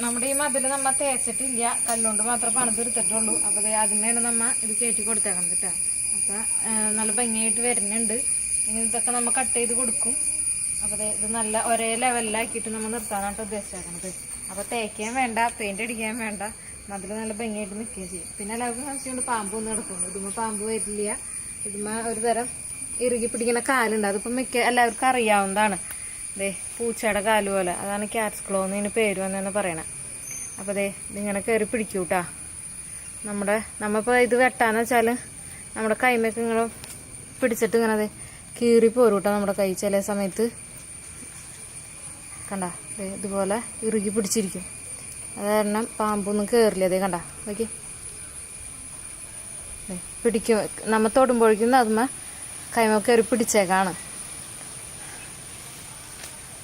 നമ്മുടെ ഈ മതിൽ നമ്മ തേച്ചിട്ടില്ല. കല്ലുകൊണ്ട് മാത്രം പണിതെടുത്തിട്ടുള്ളൂ. അപ്പൊ ദേ അതിന്മേണ് നമ്മ ഇത് കയറ്റി കൊടുത്തേക്കണം കേട്ടോ അപ്പൊ നല്ല ഭംഗിയായിട്ട് വരുന്നുണ്ട്. ഇനി ഇതൊക്കെ നമ്മ കട്ട് ചെയ്ത് കൊടുക്കും. അപ്പൊ ഇത് നല്ല ഒരേ ലെവലിലാക്കിയിട്ട് നമ്മൾ നിർത്താനായിട്ട് ഉദ്ദേശിച്ചേക്കണത്. അപ്പൊ തേക്കാൻ വേണ്ട പെയിന്റ് അടിക്കാൻ വേണ്ട. മതിൽ നല്ല ഭംഗിയായിട്ട് നിൽക്കുകയും ചെയ്യും. പിന്നെ എല്ലാവർക്കും സംശയമുണ്ട് പാമ്പ് ഒന്ന് കിടക്കുന്നു. ഇതുമ്മ പാമ്പ് വരില്ല. ഇതുമ്മ ഒരു തരം ഇറുകി പിടിക്കുന്ന കാലുണ്ട്. അതിപ്പോ മിക്ക എല്ലാവർക്കും അറിയാവുന്നതാണ്. ദേ പൂച്ചയുടെ കാൽ പോലെ അതാണ് ക്യാറ്റ്സ് ക്ലോ എന്ന് ഇതിന് പേര് വന്നതെന്ന് പറയണേ. അപ്പോൾ ദേ ഇതിങ്ങനെ കയറി പിടിക്കൂട്ടാ. നമ്മുടെ നമ്മളിപ്പോൾ ഇത് വെട്ടാന്ന് വെച്ചാൽ നമ്മുടെ കൈമൊക്കെ ഇങ്ങനെ പിടിച്ചിട്ട് ഇങ്ങനെ ദേ കീറി കേട്ടോ നമ്മുടെ കൈ. ചില സമയത്ത് കണ്ട ഇതുപോലെ ഇറുകി പിടിച്ചിരിക്കും. അത് കാരണം പാമ്പൊന്നും കയറില്ല അതേ കണ്ട. നോക്കി. പിടിക്കും നമ്മൾ തൊടുമ്പോഴേക്കും അതുമ്മ കൈമ കയറി പിടിച്ചേക്കാണ്.